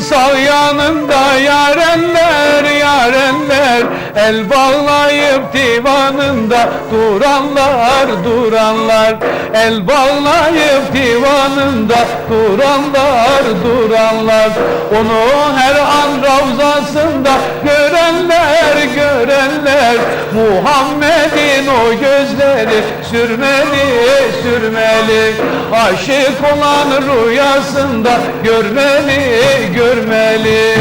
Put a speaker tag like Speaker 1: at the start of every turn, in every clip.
Speaker 1: sağ yanında yarenler yarenler. El bağlayıp divanında duranlar duranlar. El bağlayıp divanında duranlar duranlar. Onu her an ravzasında görenler sürmeli sürmeli. Aşık olan rüyasında görmeli görmeli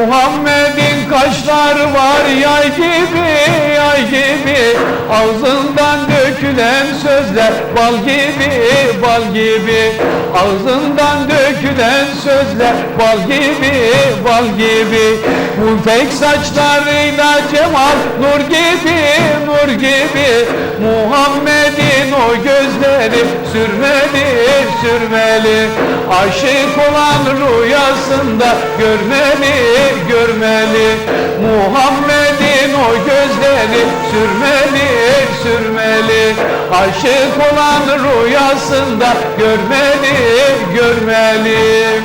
Speaker 1: Muhammed'in kaşları var yay gibi yay gibi. Ağzından dökülen sözler bal gibi bal gibi. Ağzından dökülen sözler bal gibi bal gibi. Bu tek saçlarıyla cemal nur gibi nur gibi Muhammed'in o gözleri sürmeli sürmeli. Aşık olan rüyasında görmeli görmeli. Muhammed'in o gözleri sürmeli sürmeli. Aşık olan rüyasında görmeli görmeli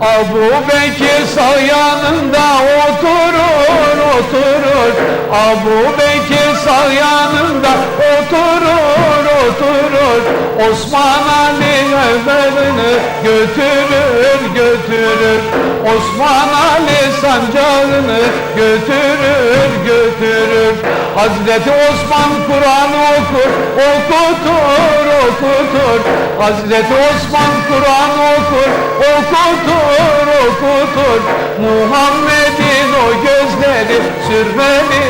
Speaker 1: Abu Bekir sağ yanında oturur oturur. Abu Bekir sağ yanında oturur oturur. Osman Ali evvelini götürür götürür. Osman Ali sancağını götürür götürür. Hazreti Osman Kur'an okur okutur okutur. Hazreti Osman Kur'an okur okutur Muhammed'in o gözleri sürmeli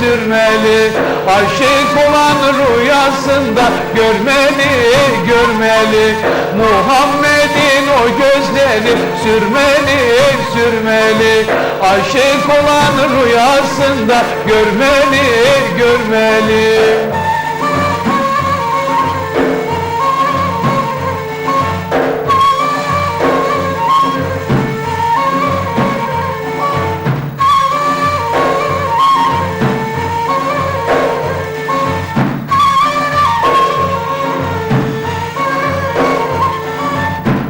Speaker 1: sürmeli. Aşık olan rüyasında görmeli görmeli. Muhammed'in o gözleri sürmeli sürmeli. Aşık olan rüyasında görmeli görmeli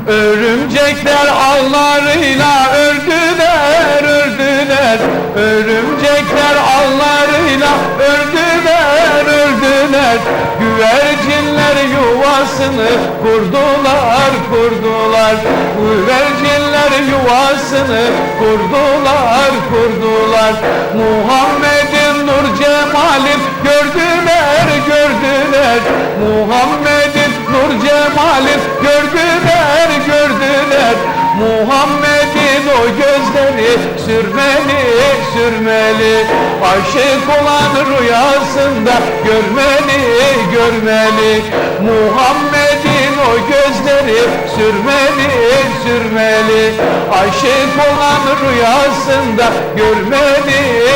Speaker 1: Örümcekler ağlarıyla ördüler, ördüler. Örümcekler ağlarıyla ördüler, ördüler. Güvercinler yuvasını kurdular, kurdular. Güvercinler yuvasını kurdular, kurdular. Muhammed'in nur cemalin gördüler, gördüler. Muhammed'in Muhammed'in o gözleri sürmeli, sürmeli. Aşık olan rüyasında görmeli, görmeli. Muhammed'in o gözleri sürmeli, sürmeli. Aşık olan rüyasında görmeli,